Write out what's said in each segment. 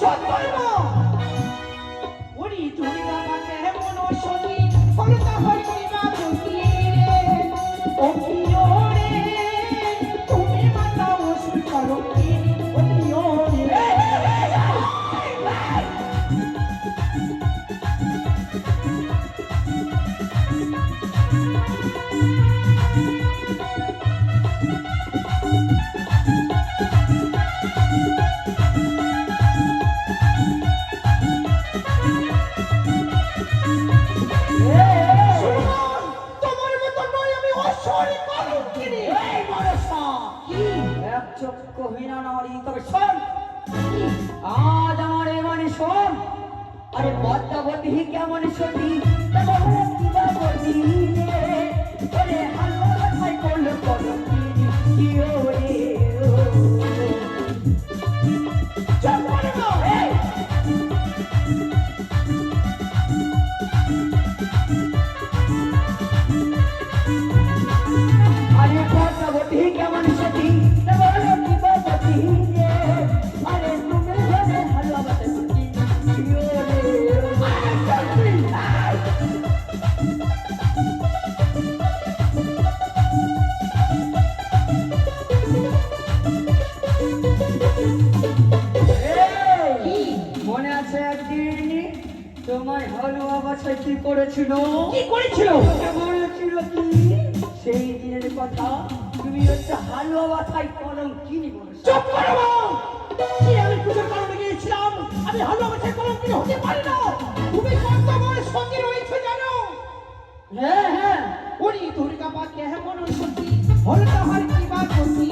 সত্যই চক্ষু হীনা তবে শোন আজ আমার এমন শোন আরে পদ্মাবতী কেমন সতী তেমন দিবাবতী কি করেছিল? কি করেছিল? বলেছিল কি? সেই দিনের কথা তুমি হচ্ছে হালুয়া বাসায় কলম কিনি বলেছ। চুপ করো কি আমি পুজোর কারণে গিয়েছিলাম? আমি ভালো আমাকে কলঙ্কিনী হতে পারি না। তুমি কত সঙ্গে রয়েছে জানো? হ্যাঁ হ্যাঁ। ওরে দুর্গা পা কেমন সত্যি হলকা হার কি বা সত্যি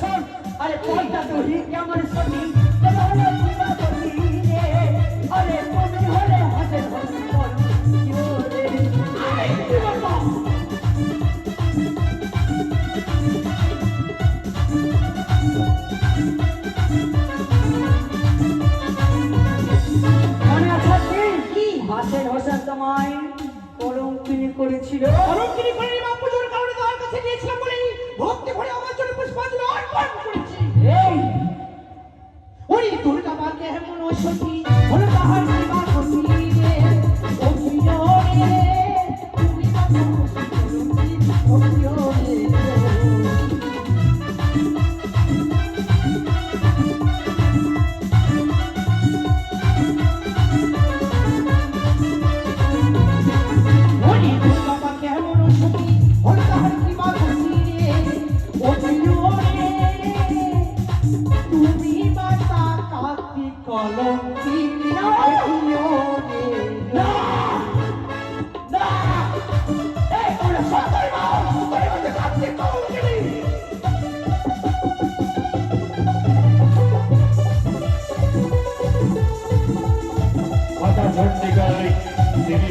শোন আরে পয়সা তো হি কেমন রে আরে তুমি হলে হাতে? হাসেন হোসেন তোমায় কলম করেছিল। কলঙ্কিনী করে দুর্গা মা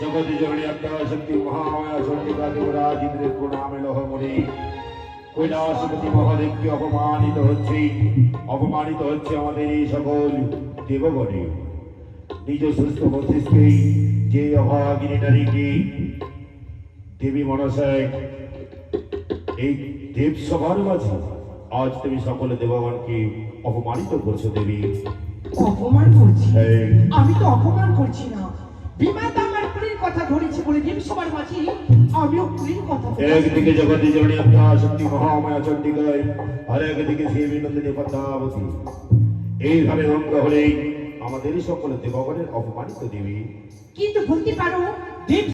জগতি জননী আত্মা শক্তি মহামায়া চণ্ডিকা দেবরাজ ইন্দ্রের প্রণামে লহমণি। কৈলাসপতি মহাদেবকে অপমানিত হচ্ছে অপমানিত হচ্ছে আমাদের এই সকল দেবগণে। নিজ সুস্থ মস্তিষ্কেই যে অভাগিনী নারীকে দেবী মনসায় এই দেব সভার মাঝে আজ তুমি সকলে দেবগণকে অপমানিত করছ দেবী। অপমান করছি। আমি তো অপমান করছি না। বিমাতা আমার প্রিয় কথা ধরেছি বলে দেব সবার মাঝে আমিও প্রিয় কথা একদিকে জগতি জননী আত্মা শক্তি মহামায়া চণ্ডিকায় আর একদিকে দেবী নন্দিনী পদ্মাবতী। এইভাবে হলেই আমাদেরই সকলে দেবগণের অপমানিত দেবী। কিন্তু বলতে পারো দেব